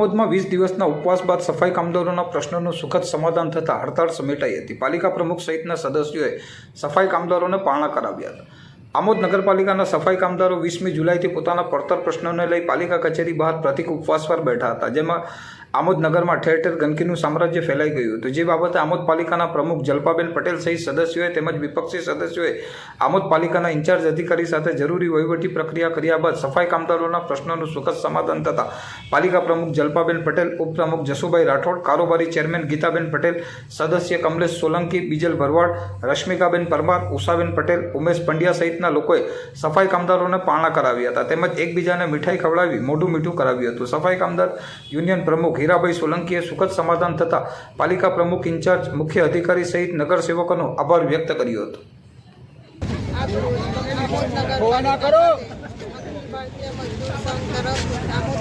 આમોદમાં વીસ દિવસના ઉપવાસ બાદ સફાઈ કામદારોના પ્રશ્નોનું સુખદ સમાધાન થતાં હડતાળ સમેટાઈ હતી. પાલિકા પ્રમુખ સહિતના સદસ્યોએ સફાઈ કામદારોને પારણા કરાવ્યા હતા. આમોદ નગરપાલિકાના સફાઈ કામદારો વીસમી જુલાઈથી પોતાના પડતર પ્રશ્નોને લઈ પાલિકા કચેરી બહાર પ્રતિક ઉપવાસ પર બેઠા હતા, જેમાં આમોદ નગરમાં ઠેર ઠેર ગંદકીનું સામ્રાજ્ય ફેલાઈ ગયું. હતું જે બાબતે આમોદ પાલિકાના પ્રમુખ જલ્પાબેન પટેલ સહિત સદસ્યોએ તેમજ વિપક્ષી સદસ્યોએ આમોદ પાલિકાના ઇન્ચાર્જ અધિકારી સાથે જરૂરી વહીવટી પ્રક્રિયા કર્યા બાદ સફાઈ કામદારોના પ્રશ્નોનું સુખદ સમાધાન થતાં પાલિકા પ્રમુખ જલ્પાબેન પટેલ, ઉપપ્રમુખ જસુભાઈ રાઠોડ, કારોબારી ચેરમેન ગીતાબેન પટેલ, સદસ્ય કમલેશ સોલંકી, બીજલ ભરવાડ, રશ્મિકાબેન પરમાર, ઉષાબેન પટેલ, ઉમેશ પંડ્યા સહિતના લોકોએ સફાઈ કામદારોને પારણા કરાવ્યા હતા. તેમજ એકબીજાને મીઠાઈ ખવડાવી મોઢું મીઠું કરાવ્યું હતું. સફાઈ કામદાર યુનિયન પ્રમુખ હીરાભાઈ સોલંકીએ સુખદ સમાધાન થતાં પાલિકા પ્રમુખ ઇન્ચાર્જ મુખ્ય અધિકારી સહિત નગરસેવકોનો આભાર વ્યક્ત કર્યો હતો.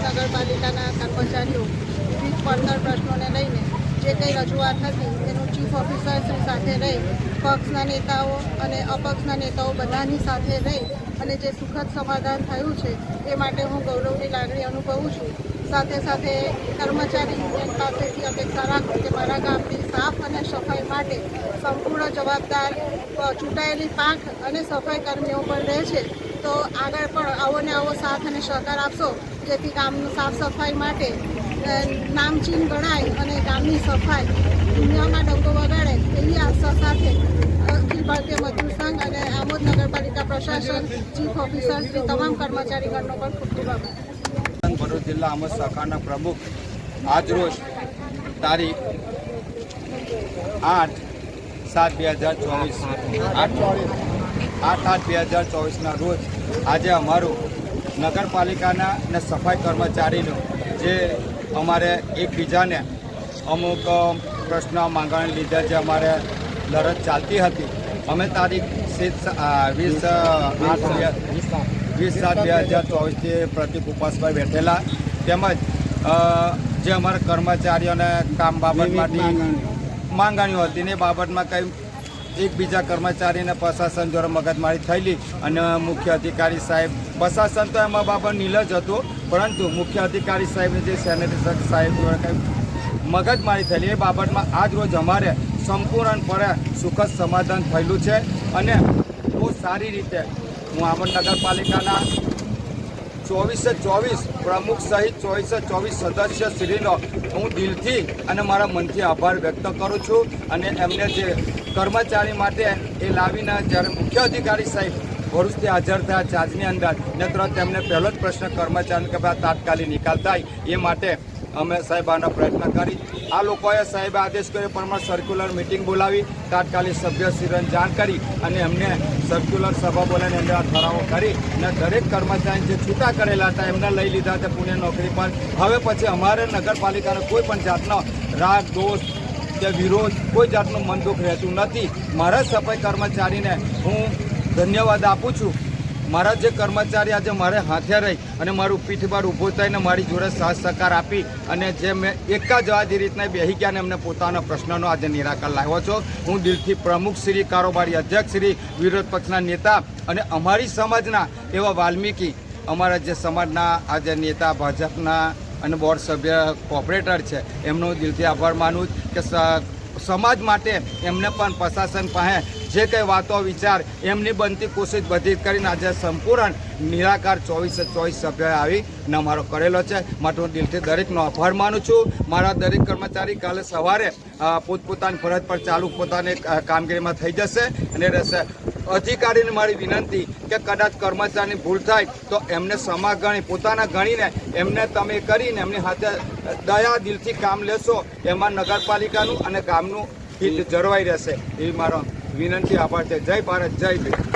નગરપાલિકાના કર્મચારીઓ વિવિધ પડતર પ્રશ્નોને લઈને જે કંઈ રજૂઆત હતી એનું ચીફ ઓફિસર શ્રી સાથે રહી, પક્ષના નેતાઓ અને અપક્ષના નેતાઓ બધાની સાથે રહી અને જે સુખદ સમાધાન થયું છે, એ માટે હું ગૌરવની લાગણી અનુભવું છું. સાથે સાથે કર્મચારી યુનિયન પાસેથી અપેક્ષા રાખું કે મારા ગામની સાફ અને સફાઈ માટે સંપૂર્ણ જવાબદાર ચૂંટાયેલી પાંખ અને સફાઈ કર્મીઓ પણ રહે છે. તો આગળ પણ આવો ને આવો સાથ અને સહકાર આપશો, જેથી ગામનું સાફ સફાઈ માટે નામચીન ગણાય અને ગામની સફાઈ દુનિયામાં ડંકો વગાડે એવી આશા સાથે અખિલ ભારતીય મજદૂર સંઘ અને આમોદ નગરપાલિકા પ્રશાસન, ચીફ ઓફિસર, શ્રી તમામ કર્મચારીગણનો પણ ખૂબ ખૂબ આભાર. ભરૂચ જિલ્લા આમદ શાખાના પ્રમુખ આજરોજ તારીખ આઠ સાત બે હજાર ચોવીસ, આઠ આઠ આઠ બે હજાર ચોવીસના રોજ આજે અમારું નગરપાલિકાના અને સફાઈ કર્મચારીનું જે અમારે એકબીજાને અમુક પ્રશ્ન માંગણી લીધે જે અમારે લડત ચાલતી હતી. અમે તારીખ વીસ, આઠ બે વીસ સાત બે હજાર ચોવીસથી પ્રતિક ઉપાસભાઈ બેઠેલા. તેમજ જે અમારા કર્મચારીઓને કામ બાબત માટે માંગણીઓ. હતી ને એ બાબતમાં કંઈ એકબીજા કર્મચારીને પ્રશાસન દ્વારા મગજમારી થયેલી અને મુખ્ય અધિકારી સાહેબ પ્રશાસન તો એમાં બાબત નીલજ હતું પરંતુ મુખ્ય અધિકારી સાહેબને જે સેનેટરી સાહેબ દ્વારા કંઈ મગજમારી થયેલી એ બાબતમાં આજ રોજ અમારે સંપૂર્ણપણે સુખદ સમાધાન થયેલું છે. અને બહુ સારી રીતે હું આમદ નગરપાલિકાના ચોવીસે ચોવીસ પ્રમુખ સહિત ચોવીસે ચોવીસ સદસ્ય શ્રીનો હું દિલથી અને મારા મનથી આભાર વ્યક્ત કરું છું અને એમને જે કર્મચારી માટે એ લાવીને જ્યારે મુખ્ય અધિકારી સાહેબ ભરૂચથી હાજર થયા ચાર્જની અંદર ને તરત તેમને પહેલો જ પ્રશ્ન કર્મચારીને કે ભાઈ તાત્કાલિક નિકાલ થાય એ માટે અમે સાહેબ આનો પ્રયત્ન કરી. આ લોકોએ સાહેબે આદેશ કર્યો પ્રમાણે સર્ક્યુલર મિટિંગ બોલાવી. તાત્કાલિક સભ્ય સભ્યશ્રીને જાણ કરી અને એમને સર્ક્યુલર સભા બોલાવીને એમને આ ઠરાવો કરી અને દરેક કર્મચારી જે છૂટા કરેલા હતા એમને લઈ લીધા હતા પુણે નોકરી પર. હવે પછી અમારે નગરપાલિકાનો કોઈ પણ જાતનો રાગ, દોષ કે વિરોધ કોઈ જાતનું મન દુઃખ રહેતું નથી. મારા સફાઈ કર્મચારીને હું ધન્યવાદ આપું છું. મારા જે કર્મચારી આજે મારે હાથે રહી અને મારું પીઠબાર ઊભો થઈને મારી જોડે સાથ સહકાર આપી અને જે મેં એક જ આ જે રીતના બેહી ગયા અને એમને પોતાના પ્રશ્નનો આજે નિરાકરણ લાવ્યો છો. હું દિલથી પ્રમુખ શ્રી, કારોબારી અધ્યક્ષ શ્રી, વિરોધ પક્ષના નેતા અને અમારી સમાજના એવા વાલ્મીકી, અમારા જે સમાજના આજે નેતા, ભાજપના અને બોર્ડ સભ્ય કોર્પોરેટર છે, એમનો દિલથી આભાર માનું કે સમાજ માટે એમને પણ પ્રશાસન પાસે જે કંઈ વાતો, વિચાર એમની બનતી કોશિશ બધી કરીને આજે સંપૂર્ણ નિરાકાર ચોવીસે ચોવીસ સભ્યોએ આવી ને અમારો કરેલો છે. માટે હું દિલથી દરેકનો આભાર માનું છું. મારા દરેક કર્મચારી કાલે સવારે પોતપોતાની ફરજ પર ચાલુ પોતાની કામગીરીમાં થઈ જશે અને રહેશે. અધિકારીને મારી વિનંતી કે કદાચ કર્મચારીની ભૂલ થાય તો એમને સમા ગણી, પોતાના ગણીને એમને તમે કરીને એમની હાથે દયા દિલથી કામ લેશો. એમાં નગરપાલિકાનું અને ગામનું હિત જળવાઈ રહેશે. એવી મારો વિનંતી આભાર છે. જય ભારત જય ભીમ